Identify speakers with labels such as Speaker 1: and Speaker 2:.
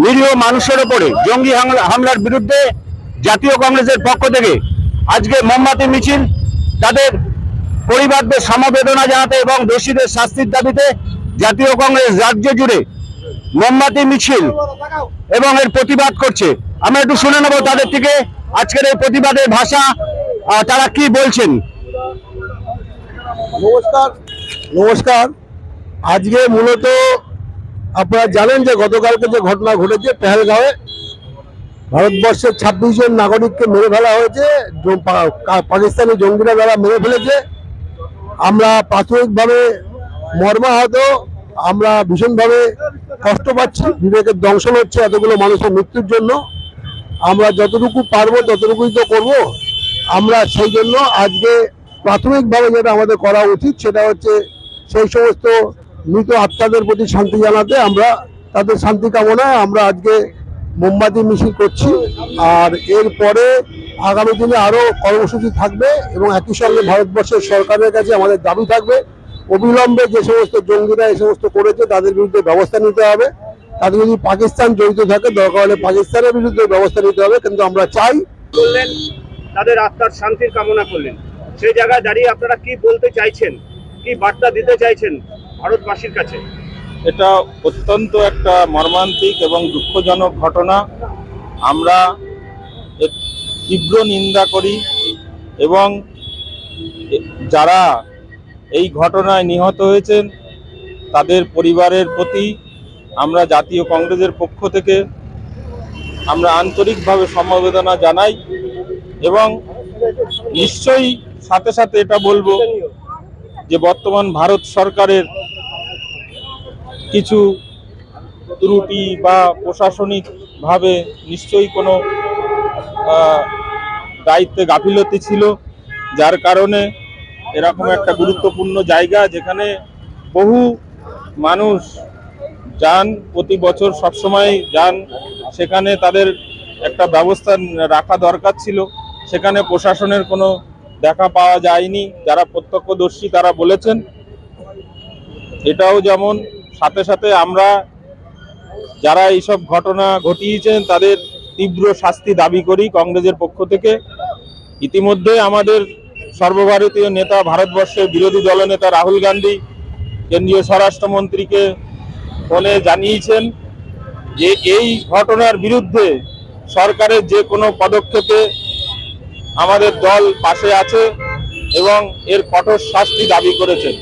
Speaker 1: নিরীহ মানুষের ওপরে জঙ্গি হামলা- হামলার বিরুদ্ধে জাতীয় কংগ্রেসের পক্ষ থেকে আজকে মোমবাতি মিছিল তাদের পরিবারদের সমবেদনা জানাতে এবং দোষীদের শাস্তির দাবিতে জাতীয় কংগ্রেস রাজ্য জুড়ে মোমবাতি মিছিল এবং এর প্রতিবাদ করছে। আমরা একটু শুনে নেব তাদের থেকে আজকের এই প্রতিবাদের ভাষা তারা কি বলছেন?
Speaker 2: নমস্কার। নমস্কার। আজকে মূলত আপনারা জানেন যে গতকালকে যে ঘটনা ঘটেছে পেহেলগাঁওয়ে, ভারতবর্ষের ছাব্বিশ জন নাগরিককে মেরে ফেলা হয়েছে পাকিস্তানি জঙ্গিরা দ্বারা মেরে ফেলেছে। আমরা প্রাথমিকভাবে মর্মাহত, আমরা ভীষণভাবে কষ্ট পাচ্ছি, বিবেকের দংশন হচ্ছে এতগুলো মানুষের মৃত্যুর জন্য। আমরা যতটুকু পারব, ততটুকুই তো করব। আমরা সেই জন্য আজকে প্রাথমিকভাবে যেটা আমাদের করা উচিত, সেটা হচ্ছে সেই সমস্ত মৃত আত্মাদের প্রতি শান্তি জানাতে আমরা তাদের শান্তি কামনায় আমরা আজকে মোমবাতি মিছিল করছি। আর এরপরে আগামী দিনে আরও কর্মসূচি থাকবে এবং একই সঙ্গে ভারতবর্ষের সরকারের কাছে আমাদের দাবি থাকবে, অবিলম্বে যে সমস্ত জঙ্গিরা এই সমস্ত করেছে তাদের বিরুদ্ধে ব্যবস্থা নিতে হবে। তাদের যদি পাকিস্তান জড়িত থাকে, দরকার হলে পাকিস্তানের বিরুদ্ধে ব্যবস্থা নিতে হবে। কিন্তু আমরা চাই
Speaker 3: বললেন, তাদের আত্মার শান্তির কামনা করলেন। সেই জায়গায় দাঁড়িয়ে আপনারা কি বলতে চাইছেন? কি বার্তা দিতে চাইছেন? ভারতবাসীর কাছে?
Speaker 4: এটা অত্যন্ত একটা মর্মান্তিক এবং দুঃখজনক ঘটনা। আমরা তীব্র নিন্দা করি এবং যারা এই ঘটনায় নিহত হয়েছেন, তাদের পরিবারের প্রতি আমরা জাতীয় কংগ্রেসের পক্ষ থেকে আমরা আন্তরিকভাবে সমবেদনা জানাই এবং নিশ্চয়ই সাথে সাথে এটা বলব যে বর্তমান ভারত সরকারের কিছু ত্রুটি বা প্রশাসনিকভাবে নিশ্চয়ই কোনো দায়িত্বে গাফিলতি ছিল। যার কারণে এরকম একটা গুরুত্বপূর্ণ জায়গা যেখানে বহু মানুষ যান, প্রতি বছর সবসময় যান, সেখানে তাদের একটা ব্যবস্থা রাখা দরকার ছিল। সেখানে প্রশাসনের কোনো দেখা পাওয়া যায়নি। যারা প্রত্যক্ষদর্শী তারা বলেছেন, এটাও যেমন সাথে সাথে আমরা যারা এইসব ঘটনা ঘটিয়েছেন, তাদের তীব্র শাস্তি দাবি করি কংগ্রেসের পক্ষ থেকে। ইতিমধ্যে আমাদের সর্বভারতীয় নেতা, ভারতবর্ষের বিরোধী দলনেতা রাহুল গান্ধী কেন্দ্রীয় স্বরাষ্ট্রমন্ত্রীকে ফোনে জানিয়েছেন যে এই ঘটনার বিরুদ্ধে সরকারের যে কোনো পদক্ষেপে আমাদের দল পাশে আছে এবং এর কঠোর শাস্তি দাবি করেছেন।